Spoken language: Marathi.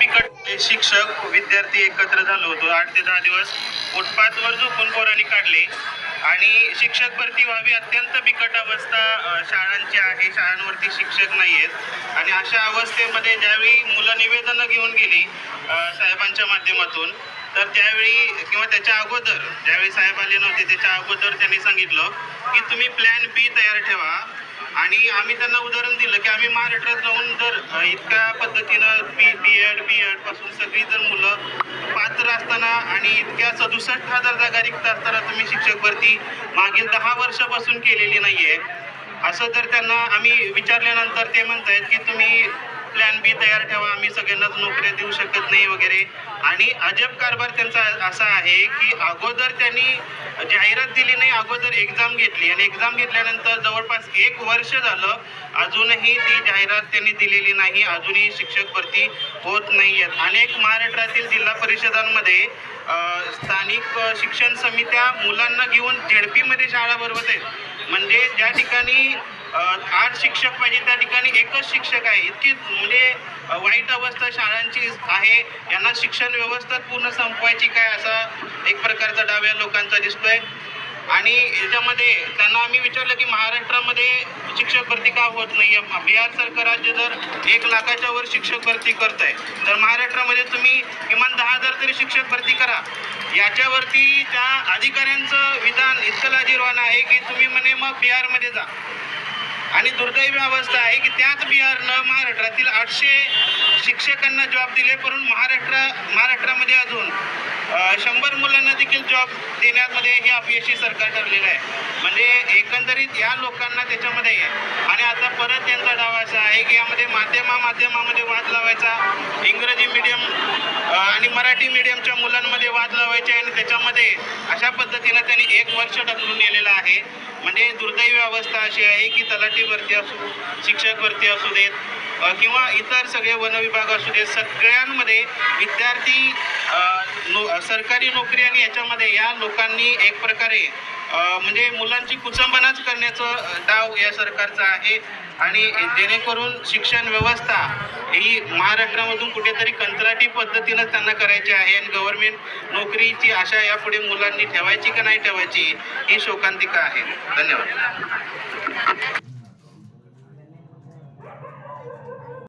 बिकट शिक्षक विद्यार्थी एकत्र झालो होतो. आठ ते दहा दिवस फुटपाथवर झोपून पोरांनी काढले. आणि शिक्षक भरती व्हावी अत्यंत बिकट अवस्था शाळांची आहे. शाळांवरती शिक्षक नाही आहेत आणि अशा अवस्थेमध्ये ज्यावेळी मुलं निवेदनं घेऊन गेली साहेबांच्या माध्यमातून तर त्यावेळी किंवा त्याच्या अगोदर ज्यावेळी साहेब आले नव्हते त्याच्या अगोदर त्यांनी सांगितलं की तुम्ही प्लॅन बी तयार ठेवा. आणि आम्ही त्यांना उदाहरण दिलं की आम्ही महाराष्ट्रात जाऊन जर इतक्या पद्धतीनं बी बी एड बी एडपासून सगळी जर मुलं पात्र असताना आणि इतक्या सदुसष्ट हजार जागा रिक्त असताना तुम्ही शिक्षक भरती मागील दहा वर्षापासून केलेली नाहीये. असं जर त्यांना आम्ही विचारल्यानंतर ते म्हणत आहेत की तुम्ही प्लॅन बी तयार ठेवा आम्ही सगळ्यांनाच नोकऱ्या देऊ शकत नाही वगैरे. आणि अजब कारभार त्यांचा असा आहे की अगोदर त्यांनी जाहिरात दिली नाही अगोदर एक्झाम घेतली. आणि एक्झाम घेतल्यानंतर जवळपास एक वर्ष झालं अजूनही ती जाहिरात त्यांनी दिलेली नाही. अजूनही शिक्षक भरती होत नाही आहेत. अनेक महाराष्ट्रातील जिल्हा परिषदांमध्ये स्थानिक शिक्षण समित्या मुलांना घेऊन झेडपीमध्ये शाळा भरवत आहेत. म्हणजे ज्या ठिकाणी आठ शिक्षक पाहिजे त्या ठिकाणी एकच शिक्षक आहे. इतकी म्हणजे वाईट अवस्था शाळांची आहे. यांना शिक्षण व्यवस्था पूर्ण संपवायची काय असा एक प्रकारचा डाव या लोकांचा दिसतोय. आणि याच्यामध्ये त्यांना आम्ही विचारलं की महाराष्ट्रामध्ये शिक्षक भरती का होत नाही बिहार सरकार राज्य जर एक लाखाच्या वर शिक्षक भरती करत आहे तर महाराष्ट्रामध्ये तुम्ही किमान दहा हजार तरी शिक्षक भरती करा. याच्यावरती त्या अधिकाऱ्यांचं विधान इतकं लाजीरवाणं आहे की तुम्ही म्हणे मग बिहारमध्ये जा. आणि दुर्दैवी अवस्था आहे की त्याच बिहारनं महाराष्ट्रातील आठशे शिक्षकांना जॉब दिले. परंतु महाराष्ट्र महाराष्ट्रामध्ये अजून शंभर मुलांना देखील जॉब देण्यामध्ये हे अपयशी सरकार ठरलेलं आहे. म्हणजे एकंदरीत या लोकांना त्याच्यामध्ये आणि आता परत त्यांचा डाव असा आहे की यामध्ये माध्यमा माध्यमामध्ये वाद लावायचा. मराठी मीडियमच्या मुलांमध्ये वाद लावायचे आणि त्याच्यामध्ये अशा पद्धतीनं त्यांनी एक वर्ष ढकलून नेलेलं आहे. म्हणजे दुर्दैवी अवस्था अशी आहे की तलाठीवरती असू शिक्षकवरती असू देत किंवा इतर सगळे वनविभाग असू देत सगळ्यांमध्ये विद्यार्थी नो सरकारी नोकरी आणि याच्यामध्ये या लोकांनी एक प्रकारे म्हणजे मुलांची कुचंबनाच करण्याचं डाव या सरकारचा आहे. आणि जेणेकरून शिक्षण व्यवस्था ही महाराष्ट्रामधून कुठेतरी कंत्राटी पद्धतीनं त्यांना करायची आहे आणि गव्हर्नमेंट नोकरीची आशा यापुढे मुलांनी ठेवायची का नाही ठेवायची ही शोकांतिका आहे. धन्यवाद.